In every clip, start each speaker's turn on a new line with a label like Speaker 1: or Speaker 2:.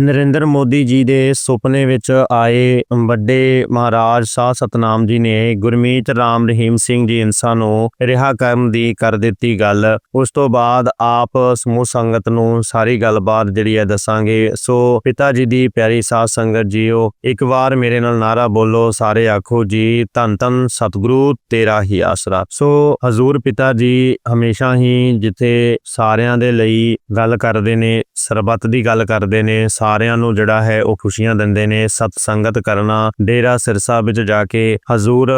Speaker 1: ਨਰਿੰਦਰ ਮੋਦੀ ਜੀ ਦੇ ਸੁਪਨੇ ਵਿੱਚ ਆਏ ਵੱਡੇ ਮਹਾਰਾਜ ਸਾਹ ਸਤਨਾਮ ਜੀ ਨੇ ਗੁਰਮੀਤ ਰਾਮ ਰਹੀਮ ਸਿੰਘ ਜੀ ਇਨਸਾਨ ਨੂੰ ਰਿਹਾ ਕਰਨ ਦੀ ਕਰ ਦਿੱਤੀ ਗੱਲ। ਉਸ ਤੋਂ ਬਾਅਦ ਆਪ ਸਮੂਹ ਸੰਗਤ ਨੂੰ ਸਾਰੀ ਗੱਲਬਾਤ ਜਿਹੜੀ ਹੈ ਦੱਸਾਂਗੇ। ਸੋ ਪਿਤਾ ਜੀ ਦੀ ਪਿਆਰੀ ਸਾਧ ਸੰਗਤ ਜੀਓ, ਇੱਕ ਵਾਰ ਮੇਰੇ ਨਾਲ ਨਾਰਾ ਬੋਲੋ, ਸਾਰੇ ਆਖੋ ਜੀ, ਧੰਨ ਧੰਨ ਸਤਿਗੁਰੂ ਤੇਰਾ ਹੀ ਆਸਰਾ। ਸੋ ਹਜ਼ੂਰ ਪਿਤਾ ਜੀ ਹਮੇਸ਼ਾ ਹੀ ਜਿੱਥੇ ਸਾਰਿਆਂ ਦੇ ਲਈ ਗੱਲ ਕਰਦੇ ਨੇ, ਸਰਬੱਤ ਦੀ ਗੱਲ ਕਰਦੇ ਨੇ ਸਾਰਿਆਂ ਨੂੰ ਜਿਹੜਾ ਹੈ ਉਹ ਖੁਸ਼ੀਆਂ ਦਿੰਦੇ ਨੇ। ਸਤ ਸੰਗਤ ਕਰਨਾ, ਡੇਰਾ ਸਿਰਸਾ ਵਿੱਚ ਜਾ ਕੇ ਹਜ਼ੂਰ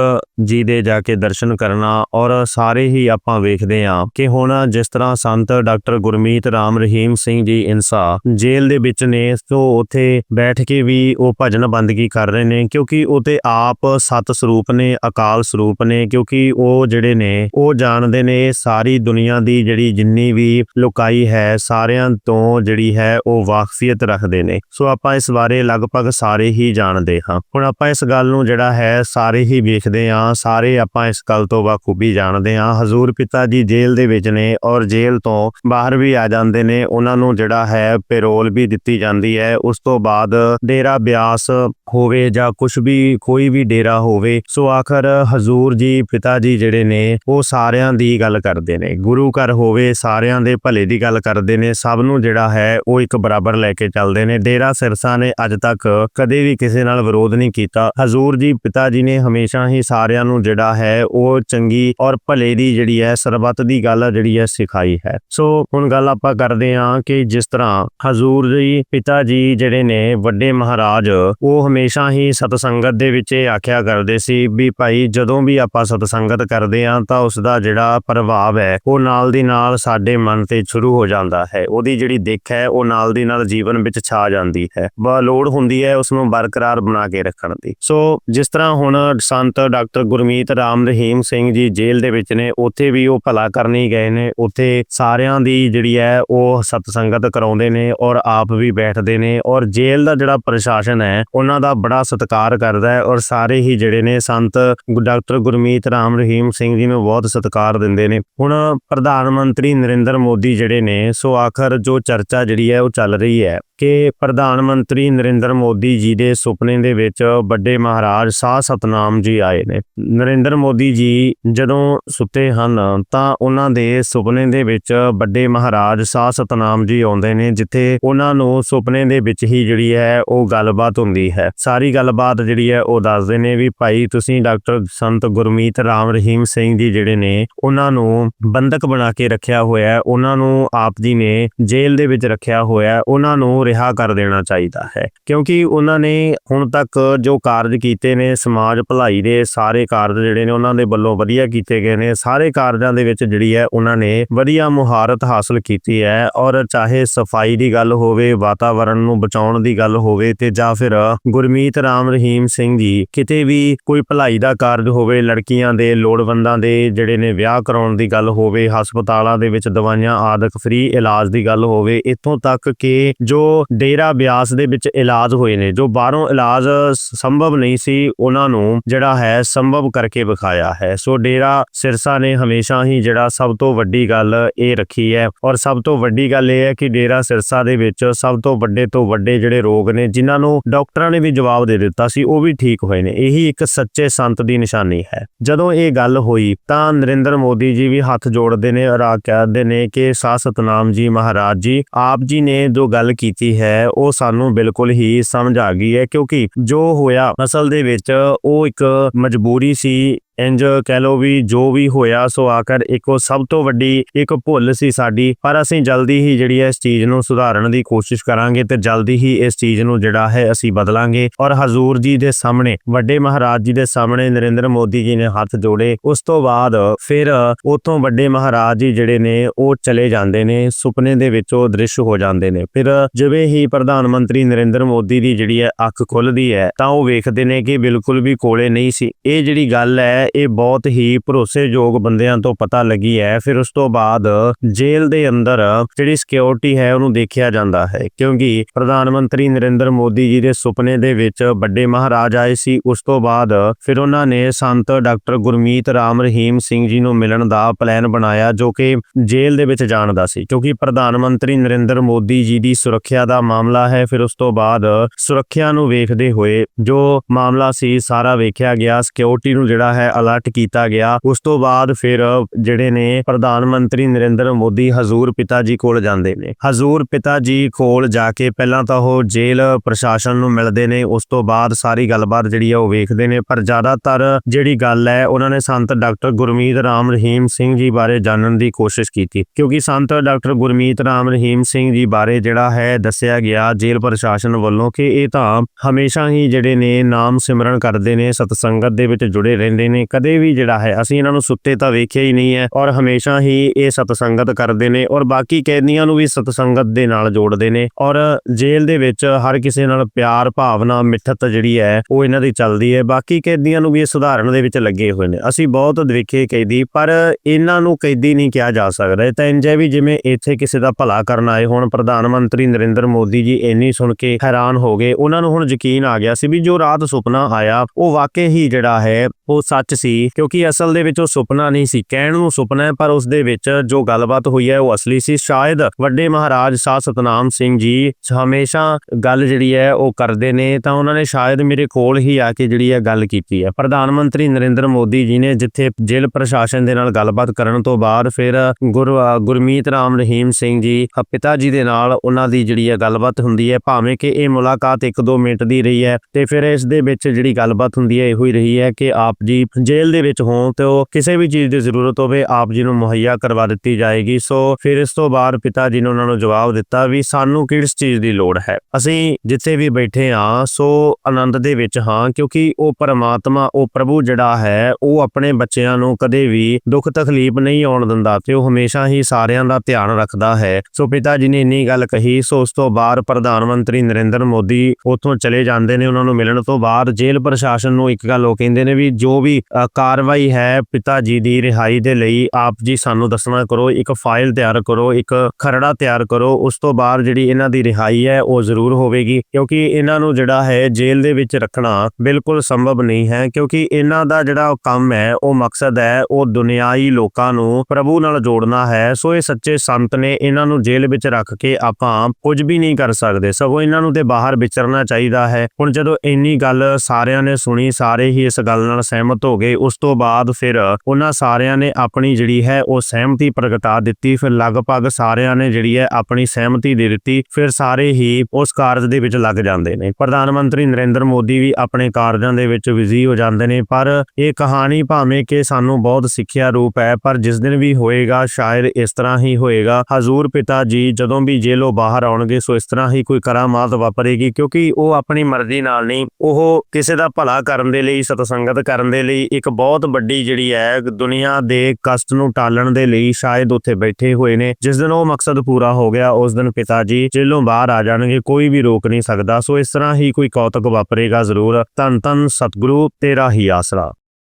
Speaker 1: ਜੀ ਦੇ ਜਾ ਕੇ ਦਰਸ਼ਨ ਕਰਨਾ ਔਰ ਸਾਰੇ ਹੀ ਆਪਾਂ ਵੇਖਦੇ ਹਾਂ ਕਿ ਹੁਣ ਜਿਸ ਤਰ੍ਹਾਂ ਸੰਤ ਡਾਕਟਰ ਗੁਰਮੀਤ ਰਾਮ ਰਹੀਮ ਸਿੰਘ ਜੀ ਇਨਸਾ ਜੇਲ੍ਹ ਦੇ ਵਿੱਚ ਨੇ, ਸੋ ਉੱਥੇ ਬੈਠ ਕੇ ਵੀ ਉਹ ਭਜਨ ਬੰਦਗੀ ਕਰ ਰਹੇ ਨੇ ਕਿਉਂਕਿ ਉਹ ਤੇ ਆਪ ਸਤ ਸਰੂਪ ਨੇ, ਅਕਾਲ ਸਰੂਪ ਨੇ ਕਿਉਂਕਿ ਉਹ ਜਿਹੜੇ ਨੇ, ਉਹ ਜਾਣਦੇ ਨੇ ਸਾਰੀ ਦੁਨੀਆ ਦੀ ਜਿਹੜੀ ਜਿੰਨੀ ਵੀ ਲੁਕਾਈ ਹੈ, ਸਾਰਿਆਂ ਤੋਂ ਜਿਹੜੀ ਹੈ ਉਹ ਵਾਕਫੀਅਤ ਰੱਖਦੇ ਨੇ। ਸੋ ਆਪਾਂ ਇਸ ਬਾਰੇ ਲਗਭਗ ਸਾਰੇ ਹੀ ਜਾਣਦੇ ਹਾਂ। ਹੁਣ ਆਪਾਂ ਇਸ ਗੱਲ ਨੂੰ ਜਿਹੜਾ ਹੈ, ਸਾਰੇ ਹੀ ਵੇਖਦੇ ਹਾਂ। ਸਾਰੇ ਆਪਾਂ ਇਸ ਗੱਲ ਤੋਂ ਬਾਖੂਬੀ ਜਾਣਦੇ ਹਾਂ। ਹਜ਼ੂਰ ਪਿਤਾ ਜੀ ਜੇਲ੍ਹ ਦੇ ਵਿੱਚ ਨੇ ਔਰ ਜੇਲ੍ਹ ਤੋਂ ਬਾਹਰ ਵੀ ਆ ਜਾਂਦੇ ਨੇ। ਉਹਨਾਂ ਨੂੰ ਜਿਹੜਾ ਹੈ, ਪੈਰੋਲ ਵੀ ਦਿੱਤੀ ਜਾਂਦੀ ਹੈ। ਉਸ ਤੋਂ ਬਾਅਦ ਡੇਰਾ ਬਿਆਸ ਹੋਵੇ ਜਾਂ ਕੁਝ ਵੀ, ਕੋਈ ਵੀ ਡੇਰਾ ਹੋਵੇ, ਸੋ ਆਖਰ ਹਜ਼ੂਰ ਜੀ ਪਿਤਾ ਜੀ ਜਿਹੜੇ ਨੇ, ਉਹ ਸਾਰਿਆਂ ਦੀ ਗੱਲ ਕਰਦੇ ਨੇ। ਗੁਰੂ ਘਰ ਹੋਵੇ, ਸਾਰਿਆਂ ਦੇ ਭਲੇ ਦੀ ਗੱਲ ਕਰਦੇ ਨੇ। ਸਭ ਨੂੰ ਜਿਹੜਾ ਹੈ, ਉਹ ਇੱਕ ਬਰਾਬਰ ਲੈ ਕੇ ਚੱਲਦੇ ਨੇ। ਡੇਰਾ ਸਿਰਸਾ ਨੇ ਅੱਜ ਤੱਕ ਕਦੇ ਵੀ ਕਿਸੇ ਨਾਲ ਵਿਰੋਧ ਨਹੀਂ ਕੀਤਾ। ਹਜ਼ੂਰ ਜੀ ਪਿਤਾ ਜੀ ਨੇ ਹਮੇਸ਼ਾ ਹੀ ਸਾਰਿਆਂ ਨੂੰ ਜਿਹੜਾ ਹੈ ਉਹ ਚੰਗੀ ਔਰ ਭਲੇ ਦੀ ਜਿਹੜੀ ਹੈ ਸਰਬੱਤ ਦੀ ਗੱਲ ਜਿਹੜੀ ਹੈ ਸਿਖਾਈ ਹੈ। ਸੋ ਹੁਣ ਗੱਲ ਆਪਾਂ ਕਰਦੇ ਹਾਂ ਕਿ ਜਿਸ ਤਰ੍ਹਾਂ ਹਜ਼ੂਰ ਜੀ ਪਿਤਾ ਜੀ ਜਿਹੜੇ ਨੇ ਵੱਡੇ ਮਹਾਰਾਜ, ਉਹ ਹਮੇਸ਼ਾ ਹੀ ਸਤਸੰਗਤ ਦੇ ਵਿੱਚ ਇਹ ਆਖਿਆ ਕਰਦੇ ਸੀ ਵੀ ਭਾਈ ਜਦੋਂ ਵੀ ਆਪਾਂ ਸਤਸੰਗਤ ਕਰਦੇ ਹਾਂ ਤਾਂ ਉਸ ਦਾ ਜਿਹੜਾ ਪ੍ਰਭਾਵ ਹੈ, ਉਹ ਨਾਲ ਦੀ ਨਾਲ ਸਾਡੇ ਮਨ ਤੇ ਸ਼ੁਰੂ ਹੋ ਜਾਂਦਾ ਹੈ। ਉਹਦੀ ਜਿਹੜੀ ਦਿੱਖ ਹੈ, ਉਹ ਨਾਲ ਦੀ ਨਾਲ ਜੀਵਨ ਵਿੱਚ ਛਾ ਜਾਂਦੀ ਹੈ। ਬਾ ਲੋੜ ਹੁੰਦੀ ਹੈ ਉਸ ਨੂੰ ਬਰਕਰਾਰ ਬਣਾ ਕੇ ਰੱਖਣ ਦੀ। ਸੋ ਜਿਸ ਤਰ੍ਹਾਂ ਹੁਣ ਸੰਤ ਡਾਕਟਰ ਗੁਰਮੀਤ ਰਾਮ ਰਹੀਮ ਸਿੰਘ ਜੀ ਜੇਲ੍ਹ ਦੇ ਵਿੱਚ ਨੇ, ਉੱਥੇ ਵੀ ਉਹ ਭਲਾ ਕਰਨੀ ਗਏ ਨੇ। ਉੱਥੇ ਸਾਰਿਆਂ ਦੀ ਜਿਹੜੀ ਹੈ ਉਹ ਸਤਸੰਗਤ ਕਰਾਉਂਦੇ ਨੇ ਔਰ ਆਪ ਵੀ ਬੈਠਦੇ ਨੇ ਔਰ ਜੇਲ੍ਹ ਦਾ ਜਿਹੜਾ ਪ੍ਰਸ਼ਾਸਨ ਹੈ, ਉਹਨਾਂ ਦਾ ਬੜਾ ਸਤਿਕਾਰ ਕਰਦਾ ਹੈ ਔਰ ਸਾਰੇ ਹੀ ਜਿਹੜੇ ਨੇ ਸੰਤ ਡਾਕਟਰ ਗੁਰਮੀਤ ਰਾਮ ਰਹੀਮ ਸਿੰਘ ਜੀ ਨੂੰ ਬਹੁਤ ਸਤਿਕਾਰ ਦਿੰਦੇ ਨੇ। ਹੁਣ ਪ੍ਰਧਾਨ ਮੰਤਰੀ ਨਰਿੰਦਰ ਮੋਦੀ ਜਿਹੜੇ ਨੇ, ਸੋ ਆਖਰ ਜੋ ਚਰਚਾ ਜਿਹੜੀ ਹੈ ਉਹ ਚੱਲ ਰਹੀ ਹੈ ਕਿ ਪ੍ਰਧਾਨ ਮੰਤਰੀ ਨਰਿੰਦਰ ਮੋਦੀ ਜੀ ਦੇ ਸੁਪਨੇ ਦੇ ਵਿੱਚ ਵੱਡੇ ਮਹਾਰਾਜ ਸਾਹ ਸਤਨਾਮ ਜੀ ਆਏ ਨੇ। ਨਰਿੰਦਰ ਮੋਦੀ ਜੀ ਜਦੋਂ ਸੁੱਤੇ ਹਨ ਤਾਂ ਉਹਨਾਂ ਦੇ ਸੁਪਨੇ ਦੇ ਵਿੱਚ ਵੱਡੇ ਮਹਾਰਾਜ ਸਾਹ ਸਤਨਾਮ ਜੀ ਆਉਂਦੇ ਨੇ, ਜਿੱਥੇ ਉਹਨਾਂ ਨੂੰ ਸੁਪਨੇ ਦੇ ਵਿੱਚ ਹੀ ਜਿਹੜੀ ਹੈ ਉਹ ਗੱਲਬਾਤ ਹੁੰਦੀ ਹੈ। ਸਾਰੀ ਗੱਲਬਾਤ ਜਿਹੜੀ ਹੈ ਉਹ ਦੱਸਦੇ ਨੇ ਵੀ ਭਾਈ ਤੁਸੀਂ ਡਾਕਟਰ ਸੰਤ ਗੁਰਮੀਤ ਰਾਮ ਰਹੀਮ ਸਿੰਘ ਜੀ ਜਿਹੜੇ ਨੇ, ਉਹਨਾਂ ਨੂੰ ਬੰਦਕ ਬਣਾ ਕੇ ਰੱਖਿਆ ਹੋਇਆ ਹੈ, ਉਹਨਾਂ ਨੂੰ ਆਪ ਜੀ ਨੇ ਜੇਲ੍ਹ ਦੇ ਵਿੱਚ ਰੱਖਿਆ ਹੋਇਆ ਹੈ, ਉਹਨਾਂ ਨੂੰ ਰਿਹਾ ਕਰ ਦੇਣਾ ਚਾਹੀਦਾ ਹੈ। ਕਿਉਂਕਿ ਉਹਨਾਂ ਨੇ ਹੁਣ ਤੱਕ ਜੋ ਕਾਰਜ ਕੀਤੇ ਨੇ, ਸਮਾਜ ਭਲਾਈ ਦੇ ਸਾਰੇ ਕਾਰਜ ਜਿਹੜੇ ਨੇ ਉਹਨਾਂ ਦੇ ਵੱਲੋਂ ਵਧੀਆ ਕੀਤੇ ਗਏ ਨੇ। ਸਾਰੇ ਕਾਰਜਾਂ ਦੇ ਵਿੱਚ ਜਿਹੜੀ ਹੈ ਉਹਨਾਂ ਨੇ ਵਧੀਆ ਮੁਹਾਰਤ ਹਾਸਲ ਕੀਤੀ ਹੈ ਔਰ ਚਾਹੇ ਸਫ਼ਾਈ ਦੀ ਗੱਲ ਹੋਵੇ, ਵਾਤਾਵਰਣ ਨੂੰ ਬਚਾਉਣ ਦੀ ਗੱਲ ਹੋਵੇ ਤੇ ਜਾਂ ਫਿਰ ਗੁਰਮੀਤ ਰਾਮ ਰਹੀਮ ਸਿੰਘ ਜੀ ਕਿਤੇ ਵੀ ਕੋਈ ਭਲਾਈ ਦਾ ਕਾਰਜ ਹੋਵੇ, ਲੜਕੀਆਂ ਦੇ ਲੋੜਵੰਦਾਂ ਦੇ ਜਿਹੜੇ ਨੇ ਵਿਆਹ ਕਰਾਉਣ ਦੀ ਗੱਲ ਹੋਵੇ, ਹਸਪਤਾਲਾਂ ਦੇ ਵਿੱਚ ਦਵਾਈਆਂ ਆਦਿਕ ਫ੍ਰੀ ਇਲਾਜ ਦੀ ਗੱਲ ਹੋਵੇ, ਇੱਥੋਂ ਤੱਕ ਕਿ ਜੋ ਡੇਰਾ ਬਿਆਸ ਦੇ ਵਿੱਚ ਇਲਾਜ ਹੋਏ ਨੇ, ਜੋ ਬਾਹਰੋਂ ਇਲਾਜ ਸੰਭਵ ਨਹੀਂ ਸੀ, ਉਹਨਾਂ ਨੂੰ ਜਿਹੜਾ ਹੈ ਸੰਭਵ ਕਰਕੇ ਵਿਖਾਇਆ ਹੈ। ਸੋ ਡੇਰਾ ਸਿਰਸਾ ਨੇ ਹਮੇਸ਼ਾ ਹੀ ਜਿਹੜਾ ਸਭ ਤੋਂ ਵੱਡੀ ਗੱਲ ਇਹ ਰੱਖੀ ਹੈ ਔਰ ਸਭ ਤੋਂ ਵੱਡੀ ਗੱਲ ਇਹ ਹੈ ਕਿ ਡੇਰਾ ਸਿਰਸਾ ਦੇ ਵਿੱਚ ਸਭ ਤੋਂ ਵੱਡੇ ਤੋਂ ਵੱਡੇ ਜਿਹੜੇ ਰੋਗ ਨੇ, ਜਿਨ੍ਹਾਂ ਨੂੰ ਡਾਕਟਰਾਂ ਨੇ ਵੀ ਜਵਾਬ ਦੇ ਦਿੱਤਾ ਸੀ, ਉਹ ਵੀ ਠੀਕ ਹੋਏ ਨੇ। ਇਹੀ ਇੱਕ ਸੱਚੇ ਸੰਤ ਦੀ ਨਿਸ਼ਾਨੀ ਹੈ। ਜਦੋਂ ਇਹ ਗੱਲ ਹੋਈ ਤਾਂ ਨਰਿੰਦਰ ਮੋਦੀ ਜੀ ਵੀ ਹੱਥ ਜੋੜਦੇ ਨੇ ਔਰ ਆ ਕਹਿੰਦੇ ਨੇ ਕਿ ਸਾਹ ਸਤਨਾਮ ਜੀ ਮਹਾਰਾਜ ਜੀ, ਆਪ ਜੀ ਨੇ ਜੋ ਗੱਲ ਕੀਤੀ ਹੈ, ਉਹ ਸਾਨੂੰ ਬਿਲਕੁਲ ਹੀ ਸਮਝ ਆ ਗਈ ਹੈ ਕਿਉਂਕਿ ਜੋ ਹੋਇਆ ਅਸਲ ਦੇ ਵਿੱਚ ਉਹ ਇੱਕ ਮਜਬੂਰੀ ਸੀ ਇੰਜ ਕਹਿ ਲੋ ਵੀ ਜੋ ਵੀ ਹੋਇਆ, ਸੋ ਆਕਰ ਇੱਕ ਉਹ ਸਭ ਤੋਂ ਵੱਡੀ ਇੱਕ ਭੁੱਲ ਸੀ ਸਾਡੀ। ਪਰ ਅਸੀਂ ਜਲਦੀ ਹੀ ਜਿਹੜੀ ਹੈ ਇਸ ਚੀਜ਼ ਨੂੰ ਸੁਧਾਰਨ ਦੀ ਕੋਸ਼ਿਸ਼ ਕਰਾਂਗੇ ਤੇ ਜਲਦੀ ਹੀ ਇਸ ਚੀਜ਼ ਨੂੰ ਜਿਹੜਾ ਹੈ ਅਸੀਂ ਬਦਲਾਂਗੇ। ਔਰ ਹਜ਼ੂਰ ਜੀ ਦੇ ਸਾਹਮਣੇ, ਵੱਡੇ ਮਹਾਰਾਜ ਜੀ ਦੇ ਸਾਹਮਣੇ ਨਰਿੰਦਰ ਮੋਦੀ ਜੀ ਨੇ ਹੱਥ ਜੋੜੇ। ਉਸ ਤੋਂ ਬਾਅਦ ਫਿਰ ਉਥੋਂ ਵੱਡੇ ਮਹਾਰਾਜ ਜੀ ਜਿਹੜੇ ਨੇ, ਉਹ ਚਲੇ ਜਾਂਦੇ ਨੇ, ਸੁਪਨੇ ਦੇ ਵਿੱਚ ਉਹ ਦ੍ਰਿਸ਼ ਹੋ ਜਾਂਦੇ ਨੇ। ਫਿਰ ਜਿਵੇਂ ਹੀ ਪ੍ਰਧਾਨ ਮੰਤਰੀ ਨਰਿੰਦਰ ਮੋਦੀ ਦੀ ਜਿਹੜੀ ਹੈ ਅੱਖ ਖੁੱਲਦੀ ਹੈ, ਤਾਂ ਉਹ ਵੇਖਦੇ ਨੇ ਕਿ ਬਿਲਕੁਲ ਵੀ ਕੋਲੇ ਨਹੀਂ ਸੀ। ਇਹ ਜਿਹੜੀ ਗੱਲ ਹੈ ਹੈ ਇਹ ਬਹੁਤ ਹੀ ਭਰੋਸੇਯੋਗ ਬੰਦਿਆਂ ਤੋਂ ਪਤਾ ਲੱਗੀ ਹੈ। ਫਿਰ ਉਸ ਤੋਂ ਬਾਅਦ ਜੇਲ੍ਹ ਦੇ ਅੰਦਰ ਜਿਹੜੀ ਸਿਕਿਉਰਿਟੀ ਹੈ, ਉਹਨੂੰ ਦੇਖਿਆ ਜਾਂਦਾ ਹੈ। ਕਿਉਂਕਿ ਪ੍ਰਧਾਨ ਮੰਤਰੀ ਨਰਿੰਦਰ ਮੋਦੀ ਜੀ ਦੇ ਸੁਪਨੇ ਦੇ ਵਿੱਚ ਵੱਡੇ ਮਹਾਰਾਜ ਆਏ ਸੀ। ਉਸ ਤੋਂ ਬਾਅਦ ਫਿਰ ਉਹਨਾਂ ਨੇ ਸੰਤ ਡਾਕਟਰ ਗੁਰਮੀਤ ਰਾਮ ਰਹੀਮ ਸਿੰਘ ਜੀ ਨੂੰ ਮਿਲਣ ਦਾ ਪਲਾਨ ਬਣਾਇਆ, ਜੋ ਕਿ ਜੇਲ੍ਹ ਦੇ ਵਿੱਚ ਜਾਣ ਦਾ ਸੀ। ਕਿਉਂਕਿ ਪ੍ਰਧਾਨ ਮੰਤਰੀ ਨਰਿੰਦਰ ਮੋਦੀ ਜੀ ਦੀ ਸੁਰੱਖਿਆ ਦਾ ਮਾਮਲਾ ਹੈ। ਫਿਰ ਉਸ ਤੋਂ ਬਾਅਦ ਸੁਰੱਖਿਆ ਨੂੰ ਵੇਖਦੇ ਹੋਏ ਜੋ ਮਾਮਲਾ ਸੀ, ਸਾਰਾ ਵੇਖਿਆ ਗਿਆ। ਸਿਕਿਉਰਿਟੀ ਨੂੰ ਜਿਹੜਾ ਹੈ ਅਲਰਟ ਕੀਤਾ ਗਿਆ। ਉਸ ਤੋਂ ਬਾਅਦ ਫਿਰ ਜਿਹੜੇ ਨੇ ਪ੍ਰਧਾਨ ਮੰਤਰੀ ਨਰਿੰਦਰ ਮੋਦੀ ਹਜ਼ੂਰ ਪਿਤਾ ਜੀ ਕੋਲ ਜਾਂਦੇ ਨੇ। ਹਜ਼ੂਰ ਪਿਤਾ ਜੀ ਕੋਲ ਜਾ ਕੇ ਪਹਿਲਾਂ ਤਾਂ ਉਹ ਜੇਲ੍ਹ ਪ੍ਰਸ਼ਾਸਨ ਨੂੰ ਮਿਲਦੇ ਨੇ। ਉਸ ਤੋਂ ਬਾਅਦ ਸਾਰੀ ਗੱਲਬਾਤ ਜਿਹੜੀ ਆ ਉਹ ਵੇਖਦੇ ਨੇ। ਪਰ ਜ਼ਿਆਦਾਤਰ ਜਿਹੜੀ ਗੱਲ ਹੈ, ਉਹਨਾਂ ਨੇ ਸੰਤ ਡਾਕਟਰ ਗੁਰਮੀਤ ਰਾਮ ਰਹੀਮ ਸਿੰਘ ਜੀ ਬਾਰੇ ਜਾਣਨ ਦੀ ਕੋਸ਼ਿਸ਼ ਕੀਤੀ। ਕਿਉਂਕਿ ਸੰਤ ਡਾਕਟਰ ਗੁਰਮੀਤ ਰਾਮ ਰਹੀਮ ਸਿੰਘ ਜੀ ਬਾਰੇ ਜਿਹੜਾ ਹੈ, ਦੱਸਿਆ ਗਿਆ ਜੇਲ੍ਹ ਪ੍ਰਸ਼ਾਸਨ ਵੱਲੋਂ ਕਿ ਇਹ ਤਾਂ ਹਮੇਸ਼ਾ ਹੀ ਜਿਹੜੇ ਨੇ ਨਾਮ ਸਿਮਰਨ ਕਰਦੇ ਨੇ, ਸਤਸੰਗਤ ਦੇ ਵਿੱਚ ਜੁੜੇ ਰਹਿੰਦੇ ਨੇ। ਕਦੇ ਵੀ ਜਿਹੜਾ ਹੈ, ਅਸੀਂ ਇਹਨਾਂ ਨੂੰ ਸੁੱਤੇ ਤਾਂ ਵੇਖਿਆ ਹੀ ਨਹੀਂ ਹੈ ਔਰ ਹਮੇਸ਼ਾ ਹੀ ਇਹ ਸਤਸੰਗਤ ਕਰਦੇ ਨੇ ਔਰ ਬਾਕੀ ਕੈਦੀਆਂ ਨੂੰ ਵੀ ਸਤਸੰਗਤ ਦੇ ਨਾਲ ਜੋੜਦੇ ਨੇ ਔਰ ਜੇਲ੍ਹ ਦੇ ਵਿੱਚ ਹਰ ਕਿਸੇ ਨਾਲ ਪਿਆਰ, ਭਾਵਨਾ, ਮਿੱਠਤ ਜਿਹੜੀ ਹੈ, ਉਹ ਇਹਨਾਂ ਦੀ ਚੱਲਦੀ ਹੈ। ਬਾਕੀ ਕੈਦੀਆਂ ਨੂੰ ਵੀ ਇਹ ਸੁਧਾਰਨ ਦੇ ਵਿੱਚ ਲੱਗੇ ਹੋਏ ਨੇ। ਅਸੀਂ ਬਹੁਤ ਵੇਖੇ ਕੈਦੀ, ਪਰ ਇਹਨਾਂ ਨੂੰ ਕੈਦੀ ਨਹੀਂ ਕਿਹਾ ਜਾ ਸਕਦਾ। ਇਹ ਤਾਂ ਇੰਜ ਵੀ ਜਿਵੇਂ ਇੱਥੇ ਕਿਸੇ ਦਾ ਭਲਾ ਕਰਨ ਆਏ ਹੁਣ, ਪ੍ਰਧਾਨ ਮੰਤਰੀ ਨਰਿੰਦਰ ਮੋਦੀ ਜੀ ਇੰਨੀ ਸੁਣ ਕੇ ਹੈਰਾਨ ਹੋ ਗਏ। ਉਹਨਾਂ ਨੂੰ ਹੁਣ ਯਕੀਨ ਆ ਗਿਆ ਸੀ ਵੀ ਜੋ ਰਾਤ ਸੁਪਨਾ ਆਇਆ, ਉਹ ਵਾਕਈ ਹੀ ਜਿਹੜਾ ਹੈ ਉਹ ਸੱਚ ਸੀ, ਕਿਉਂਕਿ ਅਸਲ ਦੇ ਵਿੱਚ ਉਹ ਸੁਪਨਾ ਨਹੀਂ ਸੀ। ਕਹਿਣ ਨੂੰ ਸੁਪਨਾ ਹੈ, ਪਰ ਉਸ ਦੇ ਵਿੱਚ ਜੋ ਗੱਲਬਾਤ ਹੋਈ ਹੈ, ਉਹ ਅਸਲੀ ਸੀ। ਸ਼ਾਇਦ ਵੱਡੇ ਮਹਾਰਾਜ ਸਾਹ ਸਤਨਾਮ ਸਿੰਘ ਜੀ ਹਮੇਸ਼ਾ ਗੱਲ ਜਿਹੜੀ ਹੈ, ਉਹ ਕਰਦੇ ਨੇ, ਤਾਂ ਉਹਨਾਂ ਨੇ ਸ਼ਾਇਦ ਮੇਰੇ ਕੋਲ ਹੀ ਆ ਕੇ ਜਿਹੜੀ ਹੈ, ਗੱਲ ਕੀਤੀ ਹੈ। ਪ੍ਰਧਾਨ ਮੰਤਰੀ ਨਰਿੰਦਰ ਮੋਦੀ ਜੀ ਨੇ ਜਿੱਥੇ ਜੇਲ੍ਹ ਪ੍ਰਸ਼ਾਸਨ ਦੇ ਨਾਲ ਗੱਲਬਾਤ ਕਰਨ ਤੋਂ ਬਾਅਦ ਫਿਰ ਗੁਰ, ਗੁਰਮੀਤ ਰਾਮ ਰਹੀਮ ਸਿੰਘ ਜੀ ਪਿਤਾ ਜੀ ਦੇ ਨਾਲ ਉਹਨਾਂ ਦੀ ਜਿਹੜੀ ਹੈ, ਗੱਲਬਾਤ ਹੁੰਦੀ ਹੈ। ਭਾਵੇਂ ਕਿ ਇਹ ਮੁਲਾਕਾਤ 1-2 ਮਿੰਟ ਦੀ ਰਹੀ ਹੈ, ਤੇ ਫਿਰ ਇਸ ਦੇ ਵਿੱਚ ਜਿਹੜੀ ਗੱਲਬਾਤ ਹੁੰਦੀ ਹੈ, ਇਹੋ ਹੀ ਰਹੀ ਹੈ ਕਿ ਆਪ ਆਪ ਜੀ ਜੇਲ੍ਹ ਦੇ ਵਿੱਚ ਹੋਣ ਤੇ ਉਹ ਕਿਸੇ ਵੀ ਚੀਜ਼ ਦੀ ਜ਼ਰੂਰਤ ਹੋਵੇ, ਆਪ ਜੀ ਨੂੰ ਮੁਹੱਈਆ ਕਰਵਾ ਦਿੱਤੀ ਜਾਏਗੀ। ਸੋ ਫਿਰ ਇਸ ਤੋਂ ਬਾਅਦ ਪਿਤਾ ਜੀ ਨੇ ਉਹਨਾਂ ਨੂੰ ਜਵਾਬ ਦਿੱਤਾ ਵੀ ਸਾਨੂੰ ਕਿਸ ਚੀਜ਼ ਦੀ ਲੋੜ ਹੈ? ਅਸੀਂ ਜਿੱਥੇ ਵੀ ਬੈਠੇ ਹਾਂ, ਸੋ ਆਨੰਦ ਦੇ ਵਿੱਚ ਹਾਂ, ਕਿਉਂਕਿ ਉਹ ਪਰਮਾਤਮਾ, ਉਹ ਪ੍ਰਭੂ ਜਿਹੜਾ ਹੈ, ਉਹ ਆਪਣੇ ਬੱਚਿਆਂ ਨੂੰ ਕਦੇ ਵੀ ਦੁੱਖ ਤਕਲੀਫ ਨਹੀਂ ਆਉਣ ਦਿੰਦਾ ਤੇ ਉਹ ਹਮੇਸ਼ਾ ਹੀ ਸਾਰਿਆਂ ਦਾ ਧਿਆਨ ਰੱਖਦਾ ਹੈ। ਸੋ ਪਿਤਾ ਜੀ ਨੇ ਇੰਨੀ ਗੱਲ ਕਹੀ, ਸੋ ਉਸ ਤੋਂ ਬਾਅਦ ਪ੍ਰਧਾਨ ਮੰਤਰੀ ਨਰਿੰਦਰ ਮੋਦੀ ਉੱਥੋਂ ਚਲੇ ਜਾਂਦੇ ਨੇ, ਉਹਨਾਂ ਨੂੰ ਮਿਲਣ ਤੋਂ ਬਾਅਦ ਜੇਲ੍ਹ ਪ੍ਰਸ਼ਾਸਨ ਨੂੰ ਇੱਕ ਗੱਲ ਉਹ ਕਹਿੰਦੇ ਨੇ ਵੀ ਜੋ ਵੀ ਕਾਰਵਾਈ ਹੈ ਪਿਤਾ ਜੀ ਦੀ ਰਿਹਾਈ ਦੇ ਲਈ, ਆਪ ਜੀ ਸਾਨੂੰ ਦੱਸਣਾ ਕਰੋ, ਇੱਕ ਫਾਈਲ ਤਿਆਰ ਕਰੋ, ਇੱਕ ਖਰੜਾ ਤਿਆਰ ਕਰੋ, ਉਸ ਤੋਂ ਬਾਅਦ ਜਿਹੜੀ ਇਹਨਾਂ ਦੀ ਰਿਹਾਈ ਹੈ, ਉਹ ਜ਼ਰੂਰ ਹੋਵੇਗੀ। ਕਿਉਂਕਿ ਇਹਨਾਂ ਨੂੰ ਜਿਹੜਾ ਹੈ, ਜੇਲ੍ਹ ਦੇ ਵਿੱਚ ਰੱਖਣਾ ਬਿਲਕੁਲ ਸੰਭਵ ਨਹੀਂ ਹੈ, ਕਿਉਂਕਿ ਇਹਨਾਂ ਦਾ ਜਿਹੜਾ ਕੰਮ ਹੈ, ਉਹ ਮਕਸਦ ਹੈ, ਉਹ ਦੁਨਿਆਈ ਲੋਕਾਂ ਨੂੰ ਪ੍ਰਭੂ ਨਾਲ ਜੋੜਨਾ ਹੈ। ਸੋ ਇਹ ਸੱਚੇ ਸੰਤ ਨੇ ਇਹਨਾਂ ਨੂੰ ਜੇਲ੍ਹ ਵਿੱਚ ਰੱਖ ਕੇ ਆਪਾਂ ਕੁਝ ਵੀ ਨਹੀਂ ਕਰ ਸਕਦੇ। ਸਗੋਂ ਇਹਨਾਂ ਨੂੰ ਤੇ ਬਾਹਰ ਵਿਚਰਨਾ ਚਾਹੀਦਾ ਹੈ। ਹੁਣ ਜਦੋਂ ਇੰਨੀ ਗੱਲ ਸਾਰਿਆਂ ਨੇ ਸੁਣੀ, ਸਾਰੇ ਹੀ ਇਸ ਗੱਲ ਨਾਲ ਸਹਿਮਤ ਹੋ ਗਏ। ਉਸ ਤੋਂ ਬਾਅਦ ਫਿਰ ਉਹਨਾਂ ਸਾਰਿਆਂ ਨੇ ਆਪਣੀ ਜਿਹੜੀ ਹੈ, ਉਹ ਸਹਿਮਤੀ ਪ੍ਰਗਟਾ ਦਿੱਤੀ। ਫਿਰ ਲਗਭਗ ਸਾਰਿਆਂ ਨੇ ਜਿਹੜੀ ਹੈ, ਆਪਣੀ ਸਹਿਮਤੀ ਦੇ ਦਿੱਤੀ। ਫਿਰ ਸਾਰੇ ਹੀ ਉਸ ਕਾਰਜ ਦੇ ਵਿੱਚ ਲੱਗ ਜਾਂਦੇ ਨੇ। ਪ੍ਰਧਾਨ ਮੰਤਰੀ ਨਰਿੰਦਰ ਮੋਦੀ ਵੀ ਆਪਣੇ ਕਾਰਜਾਂ ਦੇ ਵਿੱਚ ਬਿਜ਼ੀ ਹੋ ਜਾਂਦੇ ਨੇ। ਪਰ ਇਹ ਕਹਾਣੀ ਭਾਵੇਂ ਕਿ ਸਾਨੂੰ ਬਹੁਤ ਸਿੱਖਿਆ ਰੂਪ ਹੈ, ਪਰ ਜਿਸ ਦਿਨ ਵੀ ਹੋਏਗਾ, ਸ਼ਾਇਦ ਇਸ ਤਰ੍ਹਾਂ ਹੀ ਹੋਏਗਾ। ਹਜ਼ੂਰ ਪਿਤਾ ਜੀ ਜਦੋਂ ਵੀ ਜੇਲੋਂ ਬਾਹਰ ਆਉਣਗੇ, ਸੋ ਇਸ ਤਰ੍ਹਾਂ ਹੀ ਕੋਈ ਕਰਾਮਾਤ ਵਾਪਰੇਗੀ, ਕਿਉਂਕਿ ਉਹ ਆਪਣੀ ਮਰਜ਼ੀ ਨਾਲ ਨਹੀਂ, ਉਹ ਕਿਸੇ ਦਾ ਭਲਾ ਕਰਨ ਦੇ ਲਈ ਸਤਸੰਗਤ ਕਰਨ ਦੇ ਲਈ ਇੱਕ ਬਹੁਤ ਵੱਡੀ ਜਿਹੜੀ ਹੈ ਦੁਨੀਆ ਦੇ ਕਸ਼ਟ ਨੂੰ ਟਾਲਣ ਦੇ ਲਈ ਸ਼ਾਇਦ ਉੱਥੇ ਬੈਠੇ ਹੋਏ ਨੇ। ਜਿਸ ਦਿਨ ਉਹ ਮਕਸਦ ਪੂਰਾ ਹੋ ਗਿਆ, ਉਸ ਦਿਨ ਪਿਤਾ ਜੀ ਜੇਲੋਂ ਬਾਹਰ ਆ ਜਾਣਗੇ, ਕੋਈ ਵੀ ਰੋਕ ਨਹੀਂ ਸਕਦਾ। ਸੋ ਇਸ ਤਰ੍ਹਾਂ ਹੀ ਕੋਈ ਕੌਤਕ ਵਾਪਰੇਗਾ ਜ਼ਰੂਰ। ਧੰਨ ਧੰਨ ਸਤਿਗੁਰੂ, ਤੇਰਾ ਹੀ ਆਸਰਾ।